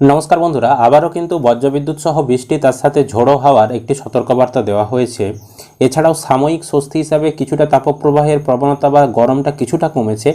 নমস্কার বন্ধুরা, আবারও কিন্তু বজ্রবিদ্যুৎ সহ বৃষ্টি তার সাথে ঝোড়ো হাওয়ার একটি সতর্কবার্তা দেওয়া হয়েছে। এছাড়াও সাময়িক স্বস্তি হিসাবে কিছুটা তাপপ্রবাহের প্রবণতা বা গরমটা কিছুটা কমেছে।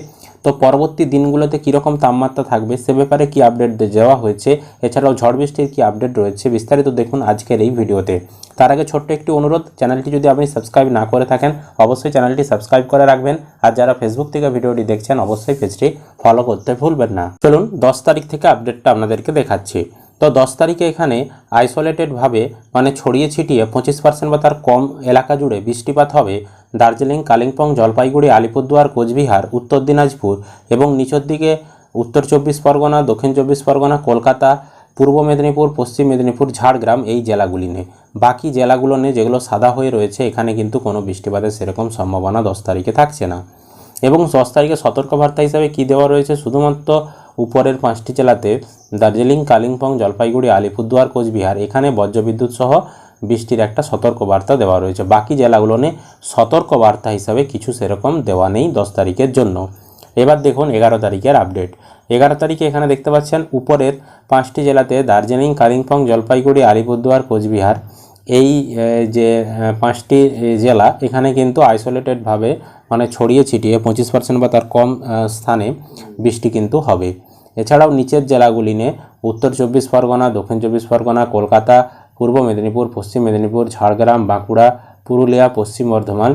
তো পরবর্তী দিনগুলোতে কীরকম তাপমাত্রা থাকবে সে ব্যাপারে কি আপডেট দেওয়া হয়েছে? এছাড়াও ঝড় বৃষ্টির কি আপডেট রয়েছে? বিস্তারিত দেখুন আজকের এই ভিডিওতে। তার আগে ছোট্ট একটি অনুরোধ, চ্যানেলটি যদি আপনি সাবস্ক্রাইব না করে থাকেন, অবশ্যই চ্যানেলটি সাবস্ক্রাইব করে রাখবেন। আর যারা ফেসবুক থেকে ভিডিওটি দেখছেন, অবশ্যই পেজটি ফলো করতে ভুলবেন না। চলুন, দশ তারিখ থেকে আপডেটটা আপনাদেরকে দেখাচ্ছি। তো দশ তারিখে এখানে আইসোলেটেডভাবে মানে ছড়িয়ে ছিটিয়ে পঁচিশ পার্সেন্ট বা তার কম এলাকা জুড়ে বৃষ্টিপাত হবে দার্জিলিং, কালিম্পং, জলপাইগুড়ি, আলিপুরদুয়ার, কোচবিহার, উত্তর দিনাজপুর এবং নিচের দিকে উত্তর চব্বিশ পরগনা, দক্ষিণ চব্বিশ পরগনা, কলকাতা, পূর্ব মেদিনীপুর, পশ্চিম মেদিনীপুর, ঝাড়গ্রাম এই জেলাগুলি নিয়ে। বাকি জেলাগুলো নিয়ে যেগুলো সাদা হয়ে রয়েছে, এখানে কিন্তু কোনো বৃষ্টিপাতের সেরকম সম্ভাবনা দশ তারিখে থাকছে না। এবং দশ তারিখে সতর্কবার্তা হিসাবে কী দেওয়া রয়েছে? শুধুমাত্র উপরের পাঁচটি জেলাতে দার্জিলিং, কালিম্পং, জলপাইগুড়ি, আলিপুরদুয়ার, কোচবিহার, এখানে বজ্রবিদ্যুৎ সহ বৃষ্টির একটা সতর্কবার্তা দেওয়া রয়েছে। বাকি জেলাগুলো নিয়ে সতর্কবার্তা হিসাবে কিছু সেরকম দেওয়া নেই দশ তারিখের জন্য। এবার দেখুন এগারো তারিখের আপডেট। এগারো তারিখে এখানে দেখতে পাচ্ছেন উপরের পাঁচটি জেলাতে দার্জিলিং, কালিম্পং, জলপাইগুড়ি, আলিপুরদুয়ার, কোচবিহার এই যে পাঁচটি জেলা, এখানে কিন্তু আইসোলেটেডভাবে মানে ছড়িয়ে ছিটিয়ে পঁচিশ পার্সেন্ট বা তার কম স্থানে বৃষ্টি কিন্তু হবে। এছাড়াও নিচের জেলাগুলি নিয়ে উত্তর চব্বিশ পরগনা, দক্ষিণ চব্বিশ পরগনা, কলকাতা, পূর্ব মেদিনীপুর, পশ্চিম মেদিনীপুর, ঝাড়গ্রাম, বাঁকুড়া, পুরুলিয়া, পশ্চিম বর্ধমান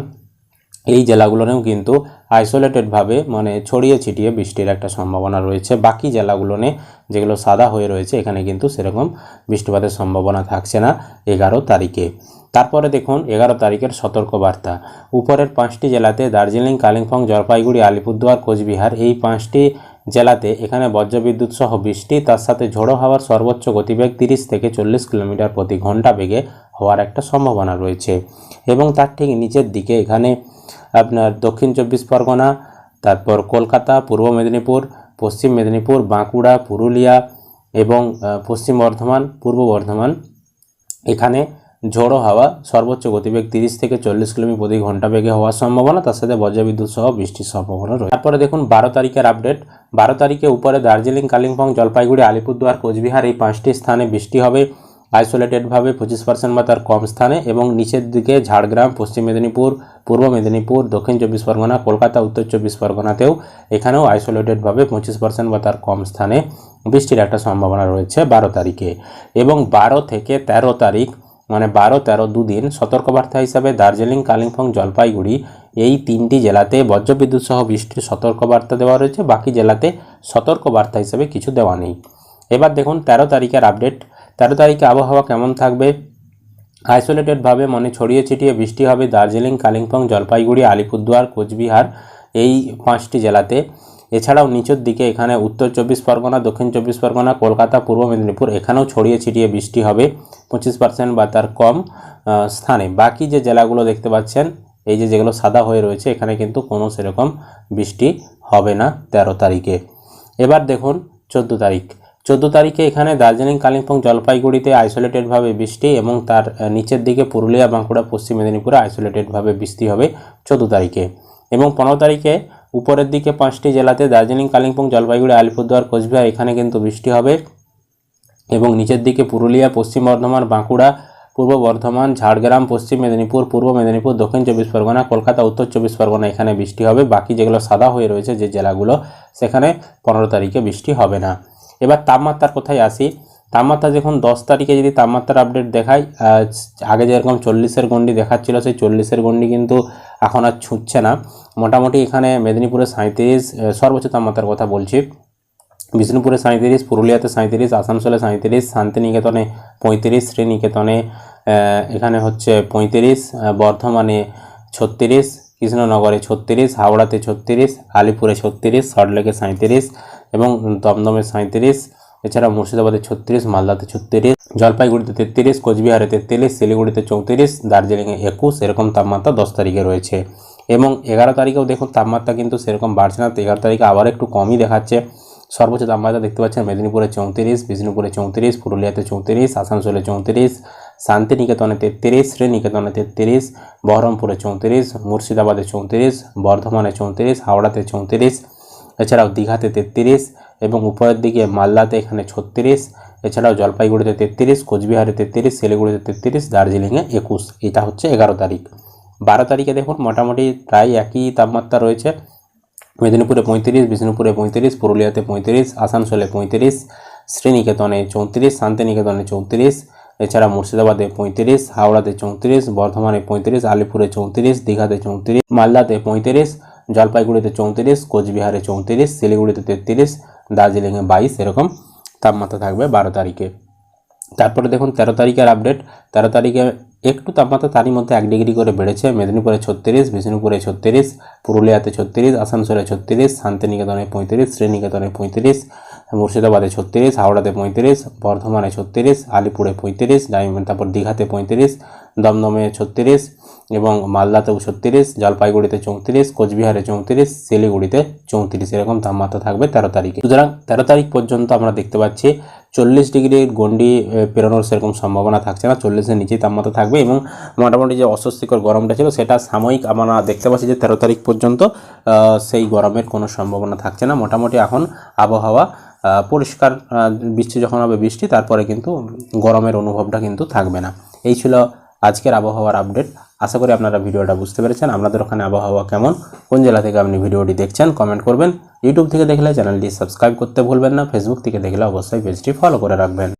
এই জেলাগুলোনেও কিন্তু আইসোলেটেডভাবে মানে ছড়িয়ে ছিটিয়ে বৃষ্টির একটা সম্ভাবনা রয়েছে। বাকি জেলাগুলোনে যেগুলো সাদা হয়ে রয়েছে, এখানে কিন্তু সেরকম বৃষ্টিপাতের সম্ভাবনা থাকছে না এগারো তারিখে। তারপরে দেখুন, এগারো তারিখের সতর্কবার্তা। উপরের পাঁচটি জেলাতে দার্জিলিং, কালিম্পং, জলপাইগুড়ি, আলিপুরদুয়ার, কোচবিহার এই পাঁচটি জেলাতে এখানে বজ্রবিদ্যুৎ সহ বৃষ্টি, তার সাথে ঝোড়ো হাওয়ার সর্বোচ্চ গতিবেগ তিরিশ থেকে চল্লিশ কিলোমিটার প্রতি ঘণ্টা বেগে হওয়ার একটা সম্ভাবনা রয়েছে। এবং তার ঠিক নিচের দিকে এখানে আপনার দক্ষিণ চব্বিশ পরগনা, তারপর কলকাতা, পূর্ব মেদিনীপুর, পশ্চিম মেদিনীপুর, বাঁকুড়া, পুরুলিয়া এবং পশ্চিম বর্ধমান, পূর্ব বর্ধমান। এখানে ঝোড়ো হাওয়া, সর্বোচ্চ গতিবেগ তিরিশ থেকে চল্লিশ কিলোমি প্রতি ঘণ্টা বেগে হওয়ার সম্ভাবনা, তার সাথে বজ্রবিদ্যুৎ সহ বৃষ্টির সম্ভাবনা রয়েছে। তারপরে দেখুন, বারো তারিখের আপডেট বারো তারিখে উপরে দার্জিলিং, কালিম্পং, জলপাইগুড়ি, আলিপুরদুয়ার, কোচবিহার এই পাঁচটি স্থানে বৃষ্টি হবে। আইসোলেটেডভাবে পঁচিশ পার্সেন্ট বা তার কম স্থানে এবং নিচের দিকে ঝাড়গ্রাম, পশ্চিম মেদিনীপুর, পূর্ব মেদিনীপুর, দক্ষিণ চব্বিশ পরগনা, কলকাতা, উত্তর চব্বিশ পরগনাতেও এখানেও আইসোলেটেডভাবে পঁচিশ পার্সেন্ট বা তার কম স্থানে বৃষ্টির একটা সম্ভাবনা রয়েছে বারো তারিখে। এবং বারো থেকে তেরো তারিখ মানে বারো, তেরো দুদিন সতর্কবার্তা হিসাবে দার্জিলিং, কালিম্পং, জলপাইগুড়ি এই তিনটি জেলাতে বজ্রবিদ্যুৎ সহ বৃষ্টির সতর্কবার্তা দেওয়া রয়েছে। বাকি জেলাতে সতর্কবার্তা হিসাবে কিছু দেওয়া নেই। এবার দেখুন, তেরো তারিখের আপডেট। তেরো তারিখে আবহাওয়া কেমন থাকবে? আইসোলেটেডভাবে মানে ছড়িয়ে ছিটিয়ে বৃষ্টি হবে দার্জিলিং, কালিম্পং, জলপাইগুড়ি, আলিপুরদুয়ার, কোচবিহার এই পাঁচটি জেলাতে। এছাড়াও নিচের দিকে এখানে উত্তর চব্বিশ পরগনা, দক্ষিণ চব্বিশ পরগনা, কলকাতা, পূর্ব মেদিনীপুর, এখানেও ছড়িয়ে ছিটিয়ে বৃষ্টি হবে। পঁচিশ পার্সেন্ট বা তার কম স্থানে। বাকি যে জেলাগুলো দেখতে পাচ্ছেন, এই যে যেগুলো সাদা হয়ে রয়েছে, এখানে কিন্তু কোনো সেরকম বৃষ্টি হবে না তেরো তারিখে। এবার দেখুন চোদ্দ তারিখ। চোদ্দ তারিখে এখানে দার্জিলিং, কালিম্পং, জলপাইগুড়িতে আইসোলেটেডভাবে বৃষ্টি এবং তার নিচের দিকে পুরুলিয়া, বাঁকুড়া, পশ্চিম মেদিনীপুরে আইসোলেটেডভাবে বৃষ্টি হবে চোদ্দ তারিখে। এবং পনেরো তারিখে উপরের দিকে পাঁচটি জেলাতে দার্জিলিং, কালিম্পং, জলপাইগুড়ি, আলিপুরদুয়ার, কোচবিহার, এখানে কিন্তু বৃষ্টি হবে। এবং নিচের দিকে পুরুলিয়া, পশ্চিম বর্ধমান, বাঁকুড়া, পূর্ব বর্ধমান, ঝাড়গ্রাম, পশ্চিম মেদিনীপুর, পূর্ব মেদিনীপুর, দক্ষিণ চব্বিশ পরগনা, কলকাতা, উত্তর চব্বিশ পরগনা এখানে বৃষ্টি হবে। বাকি যেগুলো সাদা হয়ে রয়েছে যে জেলাগুলো, সেখানে পনেরো তারিখে বৃষ্টি হবে না। এবার তাপমাত্রার কোথায় আসি। তাপমাত্রা যখন দশ তারিখে যদি তাপমাত্রার আপডেট দেখাই আগে যেরকম চল্লিশের গন্ডি দেখাচ্ছিল, সেই চল্লিশের গন্ডি কিন্তু এখন আর ছুঁচ্ছে না। মোটামুটি এখানে মেদিনীপুরে সাঁত্রিশ সর্বোচ্চ তাপমাত্রার কথা বলছি। বিষ্ণুপুরে সাঁত্রিশ পুরুলিয়াতে সাঁত্রিশ আসানসোলে সাঁত্রিশ শান্তিনিকেতনে পঁয়ত্রিশ, শ্রীনিকেতনে এখানে হচ্ছে পঁয়ত্রিশ বর্ধমানে ছত্রিশ, কৃষ্ণনগরে ছত্রিশ, হাওড়াতে ছত্রিশ, আলিপুরে ছত্রিশ, সল্টলেকে সাঁত্রিশ এবং দমদমে সাঁত্রিশ এছাড়া মুর্শিদাবাদে ছত্রিশ, মালদাতে ছত্রিশ, জলপাইগুড়িতে তেত্রিশ, কোচবিহারে তেত্রিশ, শিলিগুড়িতে চৌত্রিশ, দার্জিলিংয়ে একুশ, এরকম তাপমাত্রা দশ তারিখে রয়েছে। এবং এগারো তারিখেও দেখুন তাপমাত্রা কিন্তু সেরকম বাড়ছে না। তো এগারো তারিখে আবার একটু কমই দেখাচ্ছে। সর্বোচ্চ তাপমাত্রা দেখতে পাচ্ছেন মেদিনীপুরে চৌত্রিশ, বিষ্ণুপুরে চৌত্রিশ, পুরুলিয়াতে চৌত্রিশ, আসানসোলে চৌত্রিশ, শান্তিনিকেতনে তেত্রিশ, শ্রীনিকেতনে তেত্রিশ, বহরমপুরে চৌত্রিশ, মুর্শিদাবাদে চৌত্রিশ, বর্ধমানে চৌত্রিশ, হাওড়াতে চৌত্রিশ, এছাড়াও দীঘাতে তেত্রিশ এবং উপরের দিকে মালদাতে এখানে ছত্রিশ, এছাড়াও জলপাইগুড়িতে তেত্রিশ, কোচবিহারে তেত্রিশ, শিলিগুড়িতে তেত্রিশ, দার্জিলিংয়ে একুশ। এটা হচ্ছে এগারো তারিখ। বারো তারিখে দেখুন, মোটামুটি প্রায় একই তাপমাত্রা রয়েছে। মেদিনীপুরে পঁয়ত্রিশ, বিষ্ণুপুরে পঁয়ত্রিশ, পুরুলিয়াতে পঁয়ত্রিশ, আসানসোলে পঁয়ত্রিশ, শ্রীনিকেতনে চৌত্রিশ, শান্তিনিকেতনে চৌত্রিশ, এছাড়া মুর্শিদাবাদে পঁয়ত্রিশ, হাওড়াতে চৌত্রিশ, বর্ধমানে পঁয়ত্রিশ, আলিপুরে চৌত্রিশ, দীঘাতে চৌত্রিশ, মালদাতে পঁয়ত্রিশ, জলপাইগুড়িতে চৌত্রিশ, কোচবিহারে চৌত্রিশ, শিলিগুড়িতে তেত্রিশ দার্জিলিংয়ে বাইশ এরকম তাপমাত্রা থাকবে বারো তারিখে। তারপরে দেখুন তেরো তারিখের আপডেট তেরো তারিখে একটু তাপমাত্রা তারই মধ্যে এক ডিগ্রি করে বেড়েছে। মেদিনীপুরে ছত্রিশ, বিষ্ণুপুরে ছত্রিশ, পুরুলিয়াতে ছত্রিশ, আসানসোলে ছত্রিশ, শান্তিনিকেতনে পঁয়ত্রিশ, শ্রীনিকেতনে পঁয়ত্রিশ, মুর্শিদাবাদে ছত্রিশ, হাওড়াতে পঁয়ত্রিশ, বর্ধমানে ছত্রিশ, আলিপুরে পঁয়ত্রিশ, তারপর দীঘাতে পঁয়ত্রিশ, দমদমে ছত্রিশ এবং মালদাতেও ছত্রিশ জলপাইগুড়িতে চৌত্রিশ, কোচবিহারে চৌত্রিশ, শিলিগুড়িতে চৌত্রিশ, এরকম তাপমাত্রা থাকবে তেরো তারিখে। সুতরাং তেরো তারিখ পর্যন্ত আমরা দেখতে পাচ্ছি চল্লিশ ডিগ্রির গন্ডি পেরোনোর সেরকম সম্ভাবনা থাকছে না, চল্লিশের নিচেই তাপমাত্রা থাকবে এবং মোটামুটি যে অস্বস্তিকর গরমটা ছিল সেটা সাময়িক আমরা দেখতে পাচ্ছি যে তেরো তারিখ পর্যন্ত সেই গরমের কোনো সম্ভাবনা থাকছে না। মোটামুটি এখন আবহাওয়া পরিষ্কার বৃষ্টি যখন হবে বৃষ্টি, তারপরে কিন্তু গরমের অনুভবটা কিন্তু থাকবে না। এই ছিল আজকের আবহাওয়ার আপডেট। আশা করি আপনারা ভিডিওটা বুঝতে পেরেছেন। আপনাদের ওখানে আবহাওয়া কেমন? কোন জেলা থেকে আপনি ভিডিওটি দেখছেন কমেন্ট করবেন। ইউটিউব থেকে দেখলে চ্যানেলটি সাবস্ক্রাইব করতে ভুলবেন না। ফেসবুক থেকে দেখলে অবশ্যই পেজটি ফলো করে রাখবেন।